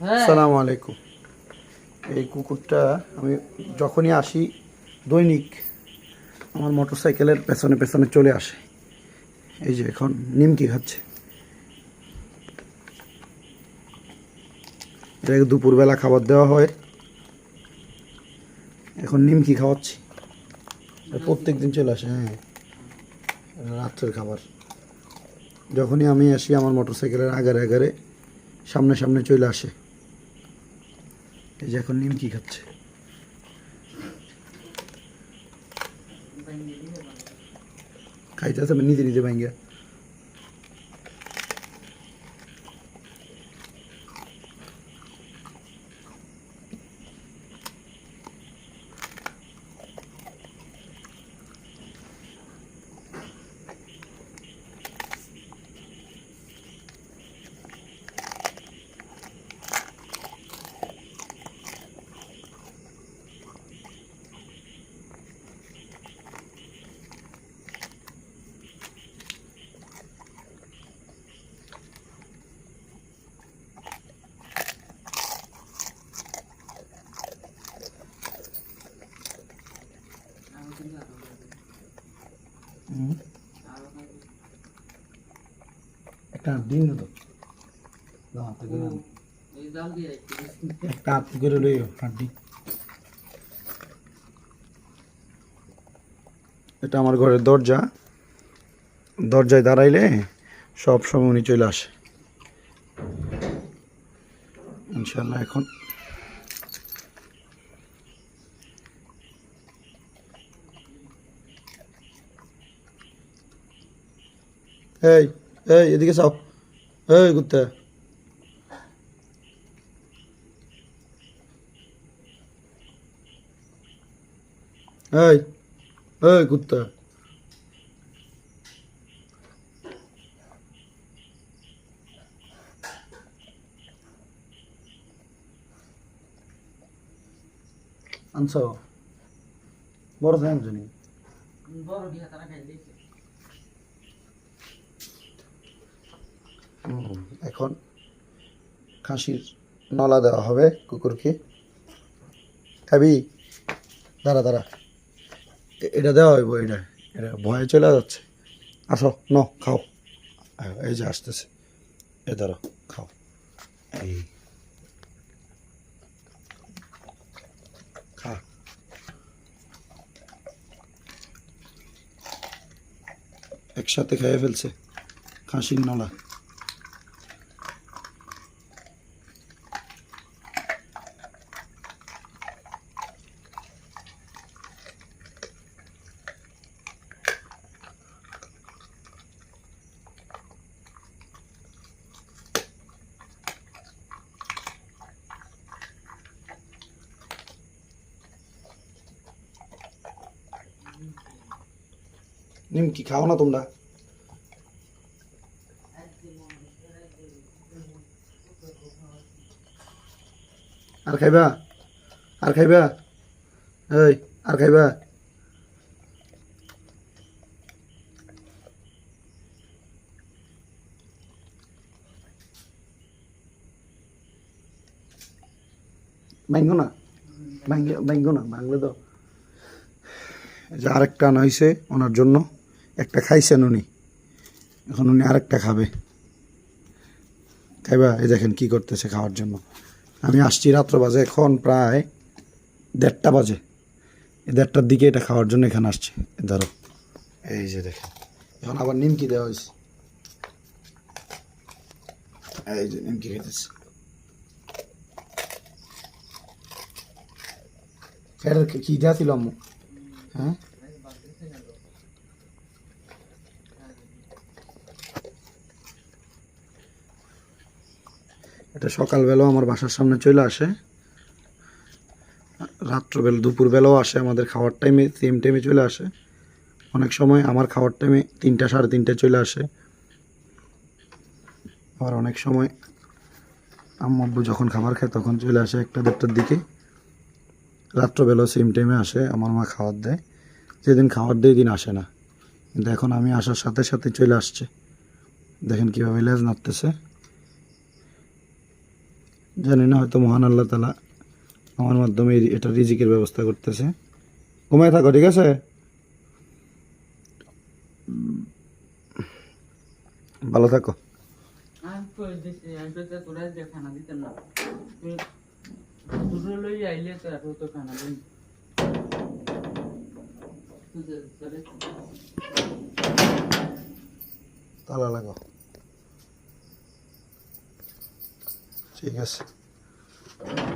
সালাম আলাইকুম। এই কুকুরটা আমি যখনই আসি, দৈনিক আমার মোটর সাইকেলের পেছনে পেছনে চলে আসে। এই যে এখন নিমকি খাচ্ছে। এটাকে দুপুরবেলা খাবার দেওয়া হয়। এখন নিমকি খাওয়াচ্ছি। প্রত্যেক দিন চলে আসে হ্যাঁ। রাত্রের খাবার। যখনই আমি আসি, আমার মোটর সাইকেলের আগারে আগারে সামনে সামনে চলে আসে। এই যে এখন নিমকি খাচ্ছে। খাইতেছে নিজে নিজে ভাঙ্গা দিন তো। একটা হাতে করে লই হাড্ডি এটা আমার ঘরের দরজা। দরজায় দাঁড়াইলে সব সময় উনি চলে আসে। ইনশাল্লাহ এখন। এই। এই এদিকে চাও এই কুত্তা। এই এই কুত্তা। আনছ? বড় থাই আনছো নি হুম, এখন খাসির নলা দেওয়া হবে কুকুরকে। খাবি দাঁড়া দাঁড়া। এটা দেওয়া হইব, এটা এটা ভয়ে চলে যাচ্ছে। আসো ন খাও। এই যে আসতেছে। এ ধরো, খাও। এই। খা। একসাথে খেয়ে ফেলছে খাসির নলা। নিমকি খাও না তোমরা আর খাইবা আর খাইবা এই আর খাইবা ভাঙ্গো না ভাঙ্গে ভাঙ্গো না ভাঙলে তো এই যে আরেকটা আনা হয়েছে ওনার জন্য একটা খাইছেন উনি। এখন উনি আরেকটা খাবে। খাইবা, এই দেখেন কি করতেছে খাওয়ার জন্য। আমি আসছি রাত্র বাজে, এখন প্রায় দেড়টা বাজে। দেড়টার দিকে এটা খাওয়ার জন্য এখানে আসছে। ধরো, এই যে দেখেন। এখন আবার নিমকি দেওয়া হয়েছে। এই যে নিমকি খেতেছে কি দেওয়া ছিল আম্মু? হ্যাঁ? এটা সকালবেলাও আমার বাসার সামনে চলে আসে। রাত্রবেলা, দুপুরবেলাও আসে আমাদের খাওয়ার টাইমে সেম টাইমে চলে আসে। অনেক সময় আমার খাওয়ার টাইমে তিনটা, সাড়ে তিনটায় চলে আসে। আবার অনেক সময় আম্মু যখন খাবার খায় তখন চলে আসে একটা দেড়টার দিকে। রাত্রবেলাও সেম টাইমে আসে, আমার মা খাবার দেয়। যেদিন খাবার দেয় দিন আসে না। কিন্তু এখন আমি আসার সাথে সাথে চলে আসছে। দেখেন কীভাবে লেজ নাড়তেছে। জানি না হয়তো মহান আল্লাহ তালা আমার মাধ্যমে এটা রিজিকের ব্যবস্থা করতেছে। ঘুমায় থাকো ঠিক আছে? ভালো থাকো। তালা লাগো ঠিক আছে। Thank you.